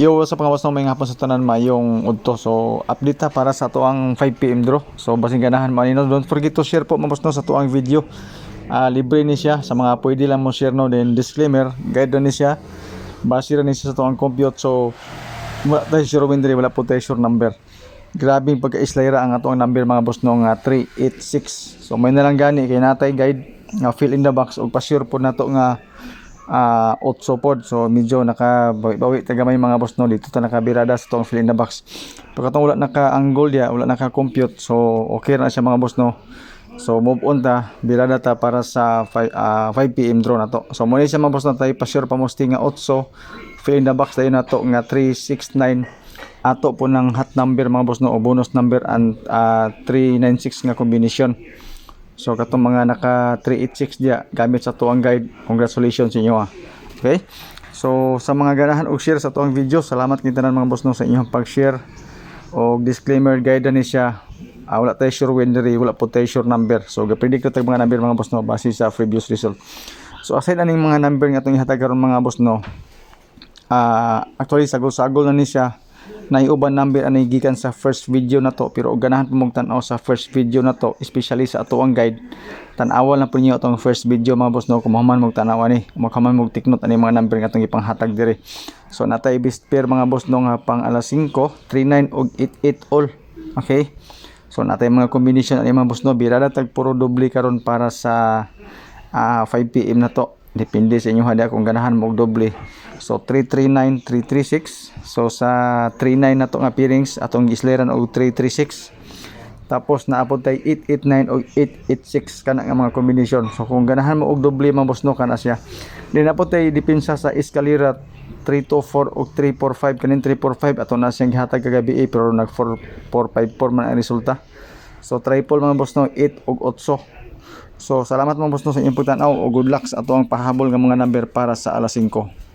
Yo, sa mga boss no, may hapon sa tanan mayong udto. So, update ta para sa tuang 5pm draw. So, basing ganahan mo nino. Don't forget to share po mga no, sa tuang video. Ah, libre ni siya sa mga pwede lang mo share no. Then disclaimer, guide ni siya. Base ra ni siya sa tuang compute. So, wala tayo sure win wala po tayo sure number. Grabe yung pagka-islayra ang atong number mga boss no nga 386. So, may nalang gani kay natay guide nga fill in the box o pa-sure po nato nga ah 8 pod so medyo naka bawi taga may mga boss no? Dito ta nakabirada sa tong fill in the box. Pagkatong wala naka angle dia wala naka compute so okay na siya mga boss no? So move on ta. Birada ta para sa 5 ah, 5 pm draw na to. So muna siya mga boss no? Tayo pa sure pa mosti nga 8 fill in the box tayo na to nga 369 ato po ng hot number mga boss no? O bonus number and ah, 396 nga combination So katong mga naka 386 dia gamit sa tuang guide. Congratulations sa inyo ah. Okay? So sa mga ganahan og share sa tuang video, salamat kita mga boss no sa inyong pag-share. O disclaimer guide ni siya. Ah, wala tayo sure winner, wala po tayo sure number. So ga-predict tag mga number mga boss no base sa previous result. So aside aning mga number nga itong ihatag karon mga boss no. Ah, actually sagol-sagol na ni siya naiuban number anay gikan sa first video na to pero og ganahan pa mong tan-aw sa first video na to especially sa ato ang guide. Tan-awal na po ninyo atong first video mga boss no? Kung mahuman mong tan-aw ani makaman mong tiknot ani mga number nga atong ipanghatag dire so natay best pair mga boss no nga pang alas 5 39 ug 88 all. Okay? So natay mga combination ani mga boss no? Birada tag puro doble karon para sa ah, 5 pm na to depende sa inyo hada kung ganahan mo og doble. So 339 336 so sa 39 na to nga pairings atong gisleran og 336 tapos naapod tay 889 o 886 kana nga mga combination so kung ganahan mo og doble mga boss no kana siya. Din napod tay depensa sa escalera 324 o 345 kanin 345 ato na siyang gihatag kagabi eh, pero nag 4454 man ang resulta. So triple mga boss no 8 og 8 So salamat mga boss no sa inyong pagtanaw o good luck sa ato ang pahabol ng mga number para sa alas 5.